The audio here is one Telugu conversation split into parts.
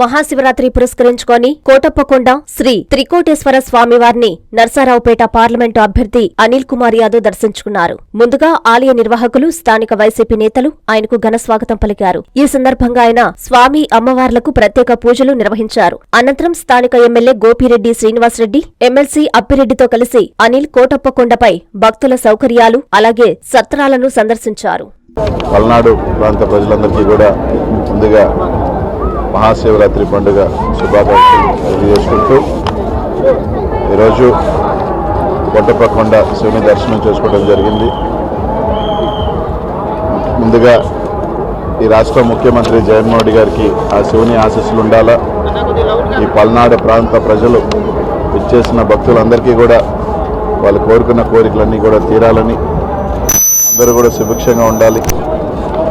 మహాశివరాత్రి పురస్కరించుకొని కోటప్పకొండ శ్రీ త్రికోటేశ్వర స్వామివారిని నర్సారావుపేట పార్లమెంటు అభ్యర్థి అనిల్ కుమార్ యాదవ్ దర్శించుకున్నారు. ముందుగా ఆలయ నిర్వాహకులు స్థానిక వైసీపీ నేతలు ఆయనకు ఘన స్వాగతం పలికారు. ఈ సందర్భంగా ఆయన స్వామి అమ్మవార్లకు ప్రత్యేక పూజలు నిర్వహించారు. అనంతరం స్థానిక ఎమ్మెల్యే గోపిరెడ్డి శ్రీనివాసరెడ్డి ఎమ్మెల్సీ అప్పిరెడ్డితో కలిసి అనిల్ కోటప్పకొండపై భక్తుల సౌకర్యాలు అలాగే సత్రాలను సందర్శించారు. పల్నాడు ప్రాంత ప్రజలందరికీ కూడా ముందుగా మహాశివరాత్రి పండుగ శుభాకాంక్షలు తెలియజేసుకుంటూ ఈరోజు కొట్టపకొండ శివుని దర్శనం చేసుకోవడం జరిగింది. ముందుగా ఈ రాష్ట్ర ముఖ్యమంత్రి జగన్మోహన్ రెడ్డి గారికి ఆ శివుని ఆశీస్సులు ఉండాలా? ఈ పల్నాడు ప్రాంత ప్రజలు ఇచ్చేసిన భక్తులందరికీ కూడా వాళ్ళు కోరుకున్న కోరికలన్నీ కూడా తీరాలని అందరూ కూడా సుభిక్షంగా ఉండాలి.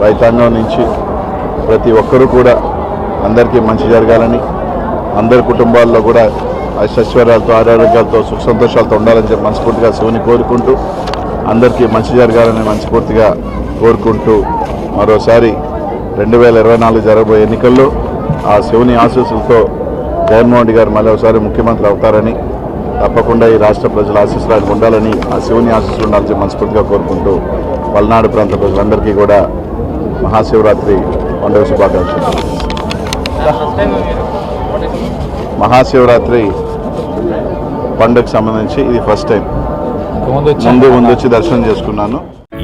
రైతాంగం నుంచి ప్రతి ఒక్కరూ కూడా అందరికీ మంచి జరగాలని అందరి కుటుంబాల్లో కూడా ఐశ్వర్యాలతో ఆరోగ్యాలతో సుఖ సంతోషాలతో ఉండాలని చెప్పి మనస్ఫూర్తిగా శివుని కోరుకుంటూ అందరికీ మంచి జరగాలని మనస్ఫూర్తిగా కోరుకుంటూ మరోసారి రెండు వేల ఇరవై నాలుగు జరగబోయే ఎన్నికల్లో ఆ శివుని ఆశీస్సులతో జగన్మోహన్ రెడ్డి గారు మళ్ళీ ఒకసారి ముఖ్యమంత్రి అవుతారని తప్పకుండా ఈ రాష్ట్ర ప్రజల ఆశీస్సులు ఉండాలని ఆ శివుని ఆశీస్సులు ఉండాలని మనస్ఫూర్తిగా కోరుకుంటూ పల్నాడు ప్రాంత ప్రజలందరికీ కూడా మహాశివరాత్రి పండుగ శుభాకాంక్షలు. మహాశివరాత్రి పండుగకు సంబంధించి ఇది ఫస్ట్ టైం ముందు ముందు వచ్చి దర్శనం చేసుకున్నాను.